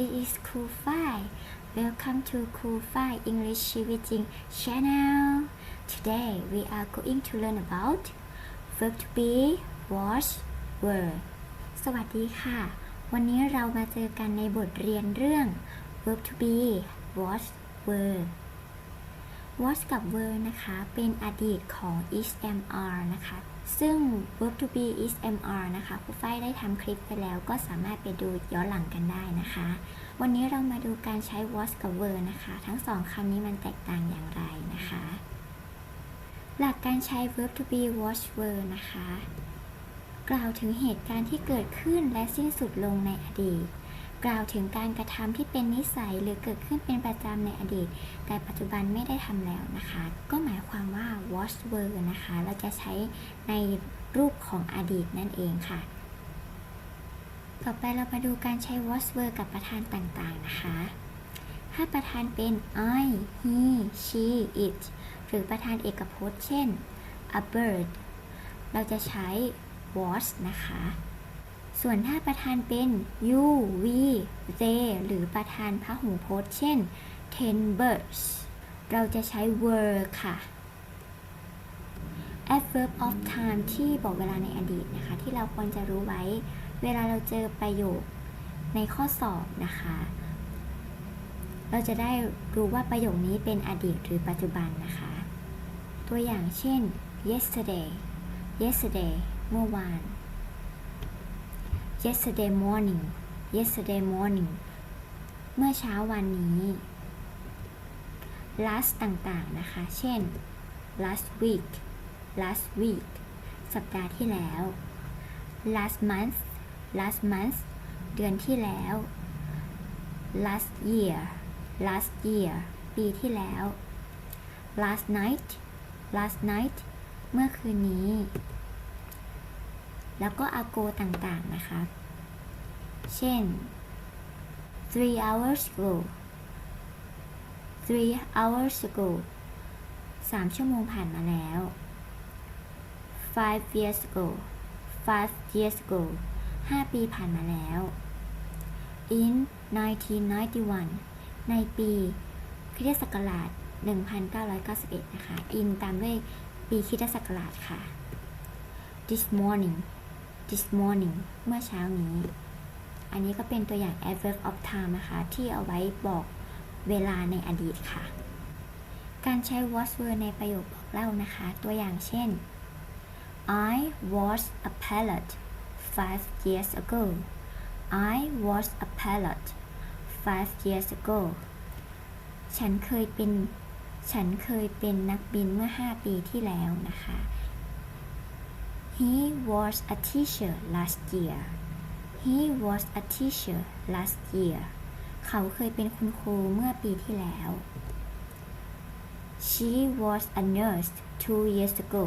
This is Cool Fi. Welcome to Cool Fi English Teaching Channel. Today we are going to learn about verb to be, was, were. สวัสดีค่ะ วันนี้เรามาเจอกันในบทเรียนเรื่อง verb to be, was, were. was กับ were นะคะ เป็นอดีตของ is am are นะคะ ซึ่ง verb to be is MR นะคะครูฝ้ายได้ทำคลิปไปแล้วก็สามารถไปดูย้อนหลังกันได้นะคะ วันนี้เรามาดูการใช้ was กับ were นะคะ ทั้งสองคำนี้มันแตกต่างอย่างไรนะคะ หลักการใช้ verb to be was were นะคะ กล่าวถึงเหตุการณ์ที่เกิดขึ้นและสิ้นสุดลงในอดีต กล่าวถึงการกระทำที่เป็นนิสัยหรือเกิดขึ้นเป็นประจำในอดีต แต่ปัจจุบันไม่ได้ทำแล้วนะคะ ก็หมายความว่า was were นะคะ เราจะใช้ในรูปของอดีตนั่นเองค่ะ ต่อไปเรามาดูการใช้ was were กับประธานต่างๆนะคะ ถ้าประธานเป็น I he she it หรือประธานเอกพจน์ เช่น a bird เราจะใช้ was นะคะ ส่วนถ้าประธานเป็น you we they หรือประธานพหูพจน์ เช่น ten birds เราจะใช้ were ค่ะ adverb of time ที่บอกเวลาในอดีตนะคะ ที่เราควรจะรู้ไว้ เวลาเราเจอประโยคในข้อสอบนะคะ เราจะได้รู้ว่าประโยคนี้เป็นอดีตหรือปัจจุบันนะคะ ตัวอย่างเช่น yesterday yesterday เมื่อวาน yesterday morning yesterday morning เมื่อเช้าวันนี้ last ต่างๆ นะคะ เช่น last week last week สัปดาห์ที่แล้ว last month last month เดือนที่แล้ว last year last year ปีที่แล้ว last night last night เมื่อคืนนี้ แล้วก็ ago ต่างๆนะคะ เช่น three hours ago three hours ago สามชั่วโมงผ่านมาแล้ว five years ago five years ago ห้าปีผ่านมาแล้ว in 1991 ในปีคริสตศักราช 1991 นะคะ in ตามด้วยปีคริสตศักราชค่ะ this morning this morning เมื่อเช้านี้ อันนี้ก็เป็นตัวอย่าง adverb of time นะคะ ที่เอาไว้บอกเวลาในอดีตค่ะ การใช้ was were ในประโยคบอกเล่านะคะ ตัวอย่างเช่น I was a pilot five years ago I was a pilot five years ago ฉันเคยเป็น ฉันเคยเป็นนักบินเมื่อ 5 ปีที่แล้วนะคะ He was a teacher last year He was a teacher last year เขาเคยเป็นคุณครูเมื่อปีที่แล้ว She was a nurse two years ago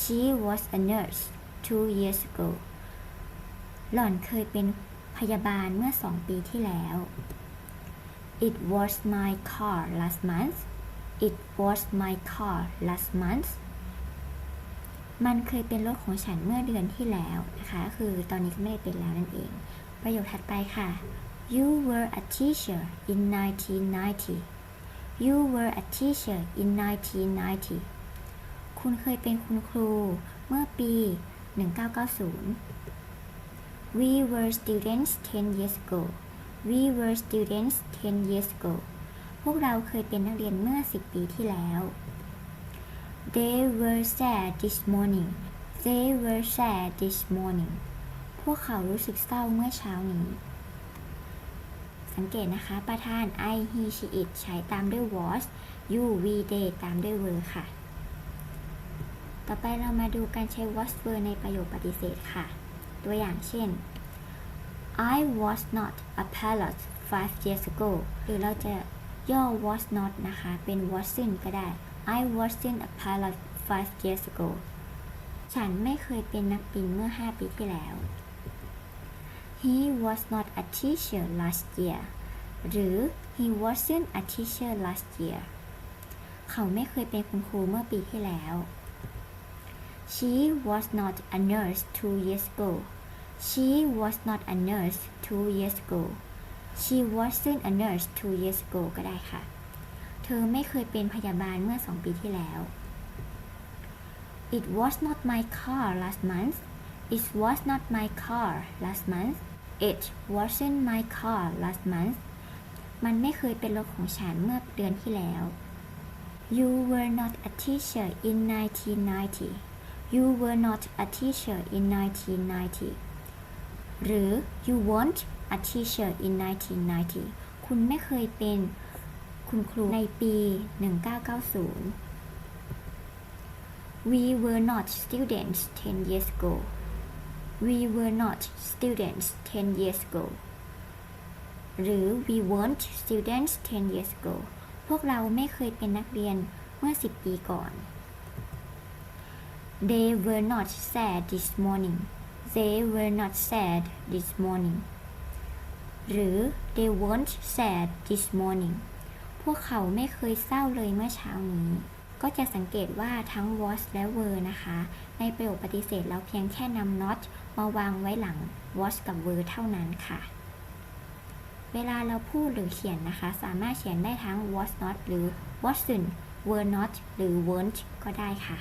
She was a nurse two years ago หล่อนเคยเป็นพยาบาลเมื่อสองปีที่แล้ว It was my car last month It was my car last month มันเคยเป็นรถของฉันเมื่อเดือนที่แล้วนะคะ คือตอนนี้ก็ไม่ได้เป็นแล้วนั่นเอง ประโยคถัดไปค่ะ You were a teacher in 1990 You were a teacher in 1990 คุณเคยเป็นคุณครูเมื่อปี 1990 We were students 10 years ago We were students 10 years ago พวกเราเคยเป็นนักเรียนเมื่อ 10 ปีที่แล้ว They were sad this morning They were sad this morning พวกเขารู้สึกเศร้าเมื่อเช้านี้ สังเกตนะคะ ประธาน I he she it ใช้ตามด้วย was you we they ตามด้วย were ค่ะ ต่อไปเรามาดูการใช้ was were ในประโยคปฏิเสธค่ะ ตัวอย่างเช่น I was not a pilot five years ago หรือเราจะย่อ was not นะคะ เป็น wasn't ก็ได้ I wasn't a pilot five years ago ฉันไม่เคยเป็นนักบินเมื่อ 5 ปีที่แล้ว He was not a teacher last year หรือ He wasn't a teacher last year เขาไม่เคยเป็นคุณครูเมื่อปีที่แล้ว She was not a nurse two years ago She was not a nurse two years ago she wasn't a nurse two years ago ก็ได้ค่ะ เธอไม่เคยเป็นพยาบาลเมื่อสองปีที่แล้ว It was not my car last month It was not my car last month It wasn't my car last month มันไม่เคยเป็นรถของฉันเมื่อเดือนที่แล้ว You were not a teacher in 1990 You were not a teacher in 1990 หรือ You weren't a teacher in 1990 คุณไม่เคยเป็น คุณครูในปี 1990 We were not students 10 years ago We were not students 10 years ago หรือ We weren't students 10 years ago พวกเราไม่เคยเป็นนักเรียนเมื่อ 10 ปีก่อน They were not sad this morning They were not sad this morning หรือ They weren't sad this morning พวกเขาไม่เคยเศร้าเลยเมื่อเช้านี้ ก็จะสังเกตว่าทั้ง was และ were นะคะ ในประโยคปฏิเสธเราเพียงแค่นำ not มาวางไว้หลัง was กับ were เท่านั้นค่ะ เวลาเราพูดหรือเขียนนะคะ สามารถเขียนได้ทั้ง was not หรือ wasn't were not หรือ weren't ก็ได้ค่ะ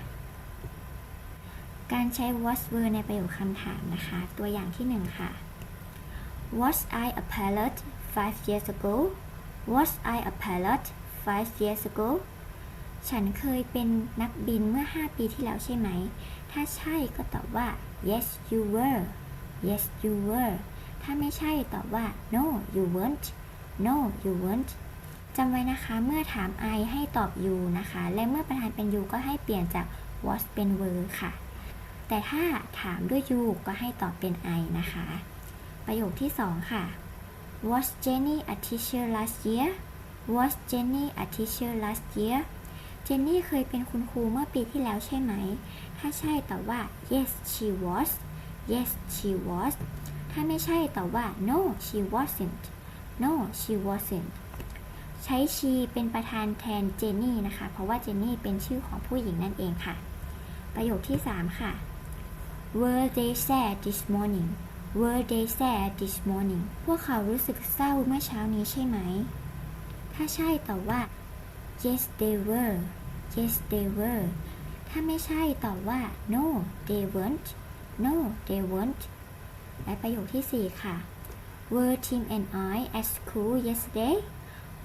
การใช้ was were ในประโยคคำถามนะคะ ตัวอย่างที่หนึ่งค่ะ Was I a pilot five years ago Was I a pilot five years ago ฉันเคยเป็นนักบินเมื่อ 5 ปีที่แล้วใช่ไหม ถ้าใช่ก็ตอบว่า yes you were yes you were ถ้าไม่ใช่ตอบว่า no you weren't no you weren't จำไว้นะคะเมื่อถาม I ให้ตอบ you นะคะ และเมื่อประธานเป็น you ก็ให้เปลี่ยนจาก was เป็น were ค่ะ แต่ถ้าถามด้วย you ก็ให้ตอบเป็น I นะคะ ประโยคที่ 2 ค่ะ Was Jenny a teacher last year Was Jenny a teacher last year เจนนี่เคยเป็นคุณครูเมื่อปีที่แล้วใช่ไหม ถ้าใช่ตอบว่า yes she was yes she was ถ้าไม่ใช่ตอบว่า no she wasn't no she wasn't ใช้ she เป็นประธานแทนเจนนี่นะคะ เพราะว่าเจนนี่เป็นชื่อของผู้หญิงนั่นเองค่ะ ประโยคที่ 3 ค่ะ were they sad this morning were they sad this morning พวกเขารู้สึกเศร้าเมื่อเช้านี้ใช่ไหม ถ้าใช่ตอบว่า yes they were yes they were ถ้าไม่ใช่ตอบว่า no they weren't no they weren't และประโยคที่ 4 ค่ะ were Tim and I at school yesterday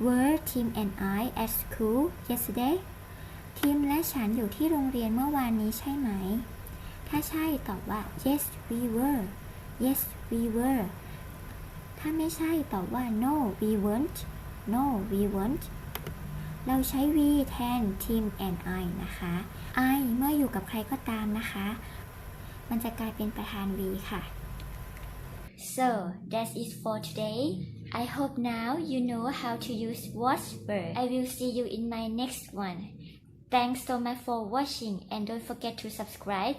were Tim and I at school yesterday ทีมและฉันอยู่ที่โรงเรียนเมื่อวานนี้ใช่ไหม ถ้าใช่ตอบว่า yes we were yes we were ถ้าไม่ใช่ตอบว่า no we weren't no we weren't เราใช้ we แทน team and I นะคะ I เมื่ออยู่กับใครก็ตามนะคะ มันจะกลายเป็นประธาน we ค่ะ so that's it for today I hope now you know how to use was were I will see you in my next one Thanks so much for watching and don't forget to subscribe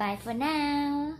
Bye for now